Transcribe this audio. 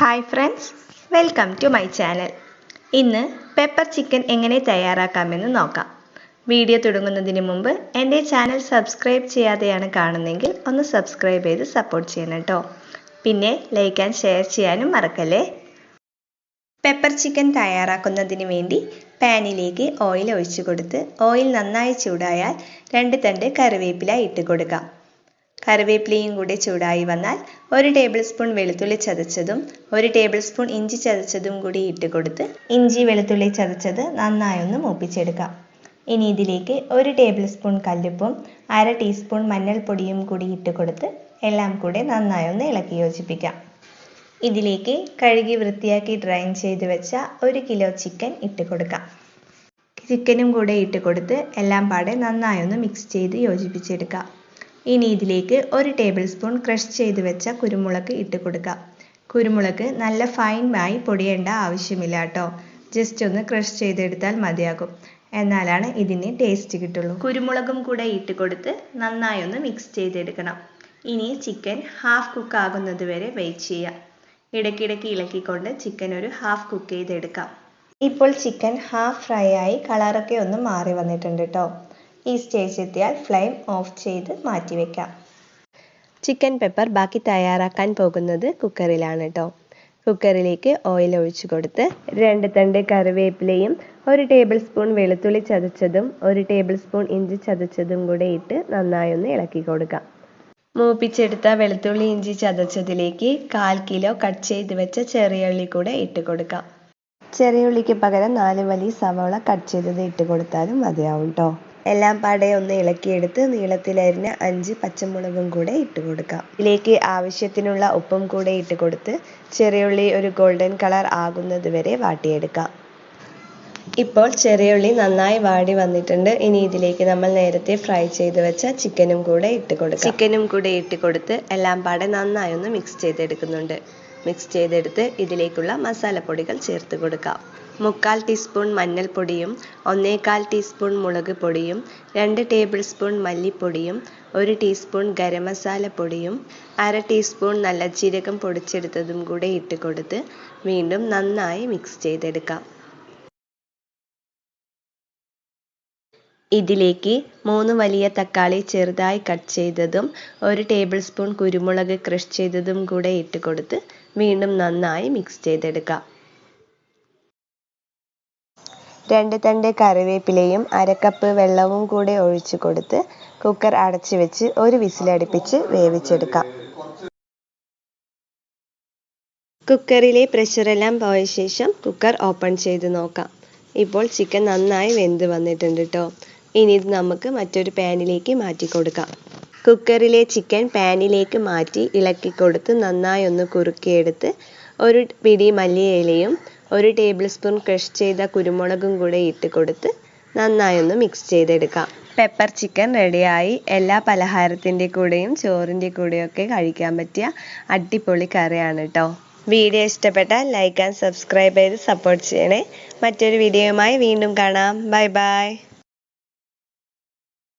Hi friends welcome to my channel ഇന്ന് pepper chicken എങ്ങനെ തയ്യാറാക്കാമെന്ന് നോക്കാം. വീഡിയോ തുടങ്ങുന്നതിന് മുമ്പ് എന്റെ ചാനൽ സബ്സ്ക്രൈബ് ചെയ്യാതെയാണ് കാണുന്നതെങ്കിൽ ഒന്ന് സബ്സ്ക്രൈബ് ചെയ്ത് സപ്പോർട്ട് ചെയ്യണം കേട്ടോ. പിന്നെ ലൈക്ക് ആൻഡ് ഷെയർ ചെയ്യാനും മറക്കല്ലേ? പെപ്പർ ചിക്കൻ തയ്യാറാക്കുന്നതിന് വേണ്ടി പാനിലേക്ക് ഓയിൽ ഒഴിച്ചു കൊടുത്ത് ഓയിൽ നന്നായി ചൂടായാൽ രണ്ട് തണ്ട് കറിവേപ്പില ഇട്ട് കൊടുക്കാം. കറിവേപ്പിലയും കൂടി ചൂടായി വന്നാൽ ഒരു ടേബിൾ സ്പൂൺ വെളുത്തുള്ളി ചതച്ചതും ഒരു ടേബിൾ സ്പൂൺ ഇഞ്ചി ചതച്ചതും കൂടി ഇട്ട് കൊടുത്ത് ഇഞ്ചി വെളുത്തുള്ളി ചതച്ചത് നന്നായൊന്ന് മൂപ്പിച്ചെടുക്കാം. ഇനി ഇതിലേക്ക് ഒരു ടേബിൾ സ്പൂൺ കല്ലുപ്പും അര ടീസ്പൂൺ മഞ്ഞൾപ്പൊടിയും കൂടി ഇട്ട് കൊടുത്ത് എല്ലാം കൂടെ നന്നായൊന്ന് ഇളക്കി യോജിപ്പിക്കാം. ഇതിലേക്ക് കഴുകി വൃത്തിയാക്കി ഡ്രൈൻ ചെയ്ത് വെച്ച ഒരു കിലോ ചിക്കൻ ഇട്ട് കൊടുക്കാം. ചിക്കനും കൂടെ ഇട്ട് കൊടുത്ത് എല്ലാം പാടെ നന്നായൊന്ന് മിക്സ് ചെയ്ത് യോജിപ്പിച്ചെടുക്കാം. ഇനി ഇതിലേക്ക് ഒരു ടേബിൾ സ്പൂൺ ക്രഷ് ചെയ്ത് വെച്ച കുരുമുളക് ഇട്ട് കൊടുക്കുക കുരുമുളക് നല്ല ഫൈനായി പൊടിയേണ്ട ആവശ്യമില്ല കേട്ടോ ജസ്റ്റ് ഒന്ന് ക്രഷ് ചെയ്തെടുത്താൽ മതിയാകും. എന്നാലാണ് ഇതിന് ടേസ്റ്റ് കിട്ടുള്ളൂ. കുരുമുളകും കൂടെ ഇട്ട് കൊടുത്ത് നന്നായി ഒന്ന് മിക്സ് ചെയ്തെടുക്കണം. ഇനി ചിക്കൻ ഹാഫ് കുക്ക് ആകുന്നത് വരെ വെയിറ്റ് ചെയ്യാം. ഇടയ്ക്കിടയ്ക്ക് ഇളക്കിക്കൊണ്ട് ചിക്കൻ ഒരു ഹാഫ് കുക്ക് ചെയ്തെടുക്കാം. ഇപ്പോൾ ചിക്കൻ ഹാഫ് ഫ്രൈ ആയി കളറൊക്കെ ഒന്ന് മാറി വന്നിട്ടുണ്ട് കേട്ടോ ഈ സ്റ്റേജ് എത്തിയാൽ ഫ്ലെയിം ഓഫ് ചെയ്ത് മാറ്റി വെക്കാം. ചിക്കൻ പെപ്പർ ബാക്കി തയ്യാറാക്കാൻ പോകുന്നത് കുക്കറിലാണ് കേട്ടോ കുക്കറിലേക്ക് ഓയിൽ ഒഴിച്ചു കൊടുത്ത് രണ്ട് തണ്ട് കറിവേപ്പിലയും ഒരു ടേബിൾ സ്പൂൺ വെളുത്തുള്ളി ചതച്ചതും ഒരു ടേബിൾ സ്പൂൺ ഇഞ്ചി ചതച്ചതും കൂടെ ഇട്ട് നന്നായി ഒന്ന് ഇളക്കി കൊടുക്കാം. മൂപ്പിച്ചെടുത്ത വെളുത്തുള്ളി ഇഞ്ചി ചതച്ചതിലേക്ക് കാൽ കിലോ കട്ട് ചെയ്ത് വെച്ച ചെറിയ ഉള്ളി കൂടെ ഇട്ട് കൊടുക്കാം. ചെറിയ ഉള്ളിക്ക് പകരം നാല് വലിയ സവാള കട്ട് ചെയ്തത് ഇട്ട് കൊടുത്താലും മതിയാവും കേട്ടോ എല്ലാം പാടെ ഒന്ന് ഇളക്കിയെടുത്ത് നീളത്തിലരിഞ്ഞ അഞ്ച് പച്ചമുളകും കൂടെ ഇട്ട് കൊടുക്കാം. ഇതിലേക്ക് ആവശ്യത്തിനുള്ള ഉപ്പും കൂടെ ഇട്ട് കൊടുത്ത് ചെറിയുള്ളി ഒരു ഗോൾഡൻ കളർ ആകുന്നത് വരെ വാട്ടിയെടുക്കാം. ഇപ്പോൾ ചെറിയുള്ളി നന്നായി വാടി വന്നിട്ടുണ്ട്. ഇനി ഇതിലേക്ക് നമ്മൾ നേരത്തെ ഫ്രൈ ചെയ്ത് വെച്ച ചിക്കനും കൂടെ ഇട്ട് കൊടുക്കാം. ചിക്കനും കൂടെ ഇട്ട് കൊടുത്ത് എല്ലാം പാടെ നന്നായി ഒന്ന് മിക്സ് ചെയ്തെടുക്കുന്നുണ്ട്. മിക്സ് ചെയ്തെടുത്ത് ഇതിലേക്കുള്ള മസാലപ്പൊടികൾ ചേർത്ത് കൊടുക്കാം. മുക്കാൽ ടീസ്പൂൺ മഞ്ഞൾപ്പൊടിയും ഒന്നേകാൽ ടീസ്പൂൺ മുളക് പൊടിയും രണ്ട് ടേബിൾ സ്പൂൺ മല്ലിപ്പൊടിയും ഒരു ടീസ്പൂൺ ഗരം മസാല പൊടിയും അര ടീസ്പൂൺ നല്ല ജീരകം പൊടിച്ചെടുത്തതും കൂടെ ഇട്ട് കൊടുത്ത് വീണ്ടും നന്നായി മിക്സ് ചെയ്തെടുക്കാം. ഇതിലേക്ക് മൂന്ന് വലിയ തക്കാളി ചെറുതായി കട്ട് ചെയ്തതും ഒരു ടേബിൾ സ്പൂൺ കുരുമുളക് ക്രഷ് ചെയ്തതും കൂടെ ഇട്ട് കൊടുത്ത് വീണ്ടും നന്നായി മിക്സ് ചെയ്തെടുക്കുക രണ്ട് തണ്ട് കറിവേപ്പിലയും അര കപ്പ് വെള്ളവും കൂടെ ഒഴിച്ചു കൊടുത്ത് കുക്കർ അടച്ചു വെച്ച് ഒരു വിസിലടുപ്പിച്ച് വേവിച്ചെടുക്കാം. കുക്കറിലെ പ്രഷറെല്ലാം പോയ ശേഷം കുക്കർ ഓപ്പൺ ചെയ്ത് നോക്കാം. ഇപ്പോൾ ചിക്കൻ നന്നായി വെന്ത് വന്നിട്ടുണ്ട് കേട്ടോ ഇനി ഇത് നമുക്ക് മറ്റൊരു പാനിലേക്ക് മാറ്റി കൊടുക്കാം. കുക്കറിലെ ചിക്കൻ പാനിലേക്ക് മാറ്റി ഇളക്കി കൊടുത്ത് നന്നായി ഒന്ന് കുറുക്കിയെടുത്ത് ഒരു പിടി മല്ലിയിലയും ഒരു ടേബിൾ സ്പൂൺ ക്രഷ് ചെയ്ത കുരുമുളകും കൂടെ ഇട്ട് കൊടുത്ത് നന്നായി ഒന്ന് മിക്സ് ചെയ്തെടുക്കാം. പെപ്പർ ചിക്കൻ റെഡിയായി. എല്ലാ പലഹാരത്തിന്റെ കൂടെയും ചോറിന്റെ കൂടെയൊക്കെ കഴിക്കാൻ പറ്റിയ അടിപൊളി കറിയാണ് കേട്ടോ വീഡിയോ ഇഷ്ടപ്പെട്ടാൽ ലൈക്ക് ആൻഡ് സബ്സ്ക്രൈബ് ചെയ്ത് സപ്പോർട്ട് ചെയ്യണേ. മറ്റൊരു വീഡിയോയുമായി വീണ്ടും കാണാം. Bye bye.